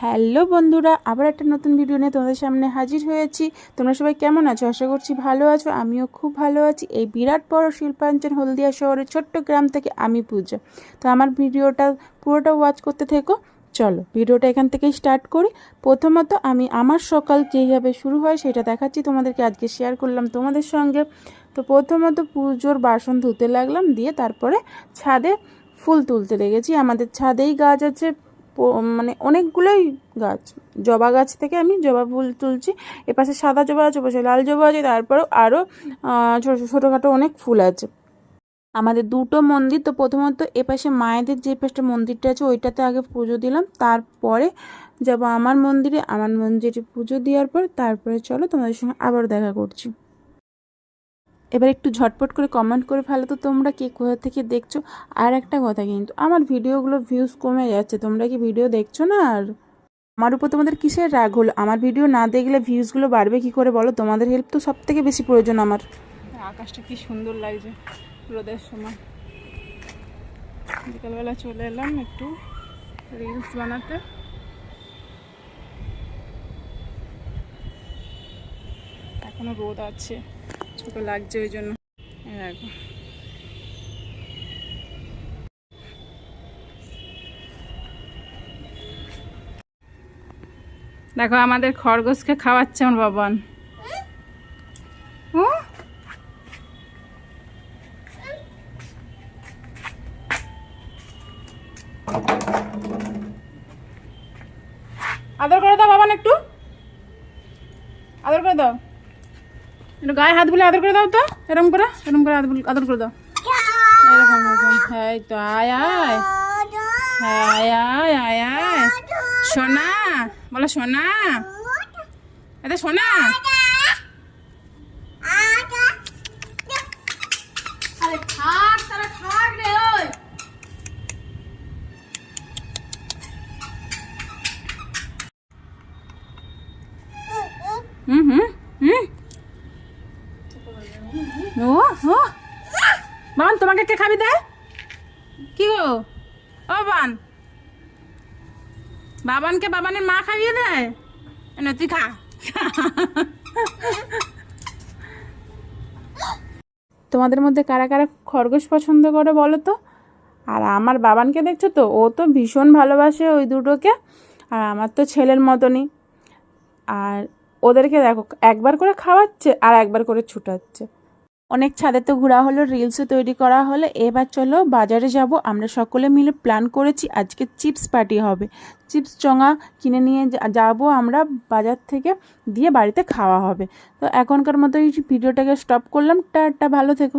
Hello বন্ধুরা, আবার একটা নতুন ভিডিও নিয়ে তোমাদের সামনে হাজির হয়েছি। তোমরা সবাই কেমন আছো? আশা করছি ভালো আছো, আমিও খুব ভালো আছি। এই বিরাট বড় শিল্পাঞ্চল হলদিয়া শহরের ছোট্ট গ্রাম থেকে আমি পূজা। তো আমার ভিডিওটা পুরোটা ওয়াচ করতে থেকো। চলো ভিডিওটা এখান থেকেই স্টার্ট করি। প্রথমত আমি আমার সকাল যেইভাবে শুরু হয় সেটা দেখাচ্ছি, তোমাদেরকে আজকে শেয়ার করলাম তোমাদের সঙ্গে। তো প্রথমত পুজোর বাসন ধুতে লাগলাম, দিয়ে তারপরে ছাদে ফুল তুলতে লেগেছি। আমাদের ছাদেই গাছ আছে মানে অনেকগুলোই গাছ। জবা গাছ থেকে আমি জবা ফুল তুলছি। এপাশে সাদা জবা আছে ওপাশে লাল জবা আছে, তারপরেও আরও ছোটো ছোটোখাটো অনেক ফুল আছে। আমাদের দুটো মন্দির, তো প্রথমত এপাশে মায়েদের যে পাশটা মন্দিরটা আছে, ওইটাতে আগে পুজো দিলাম। তারপরে যাব আমার মন্দিরে। আমার মন্দিরে পুজো দেওয়ার পর তারপরে চলো তোমাদের সঙ্গে আবার দেখা করছি। এবার একটু ঝটপট করে কমেন্ট করে ফেলো তো তোমরা কে কোথা থেকে দেখছ। আর একটা কথা কিন্তু, আমার ভিডিওগুলো ভিউজ কমে যাচ্ছে, তোমরা কি ভিডিও দেখছ না? আর আমার উপর তোমাদের কিসের রাগ হলো? আমার ভিডিও না দেখলে ভিউজগুলো বাড়বে কি করে বলো? তোমাদের হেল্প তো সব থেকে বেশি প্রয়োজন আমার। আকাশটা কি সুন্দর লাগছে রোদের সময়। বিকালবেলা চলে এলাম একটু রিলস বানাতে। এখনও রোদ আছে। ছোট লাগছে ওই জন্য। দেখো। দেখো, আমাদের খরগোশকে খাওয়াচ্ছে আমার বাবান? আদর করে দাও বাবান একটু। আদর করে দাও। একটু গায়ে হাত বুলে আদর করে দাও তো এরকম করে এরকম করে আদর করে দাও। এরকম এরকম। হ্যাঁ তো, আয় আয়। হ্যাঁ আয় আয় আয়। সোনা, বলো সোনা। এটা সোনা। হুম হুম। ও ও। বাবান তোমাকে কে খাবি দেয়? কি গো? ও, বান। বাবানকে বাবানের মা খাইয়ে দেয়? না তুই খা। তোমাদের মধ্যে কারা কারা খরগোশ পছন্দ করে বলো তো? আর আমার বাবানকে দেখছ তো? ও তো ভীষণ ভালোবাসে ওই দুটোকে। আর আমার তো ছেলের মতনই। আর ওদেরকে দেখো, একবার করে খাওয়াচ্ছে আর একবার করে ছুটাচ্ছে। অনেক ছাদে তো ঘোরা হলো রিলসও তৈরি করা হলো। এবার চলো বাজারে যাব। আমরা সকলে মিলে প্ল্যান করেছি আজকে চিপস পার্টি হবে। চিপস চঙা কিনে নিয়ে যাব আমরা বাজার থেকে দিয়ে বাড়িতে খাওয়া হবে। তো এখনকার মতো এই ভিডিওটাকে স্টপ করলাম। টাটা, ভালো থেকো।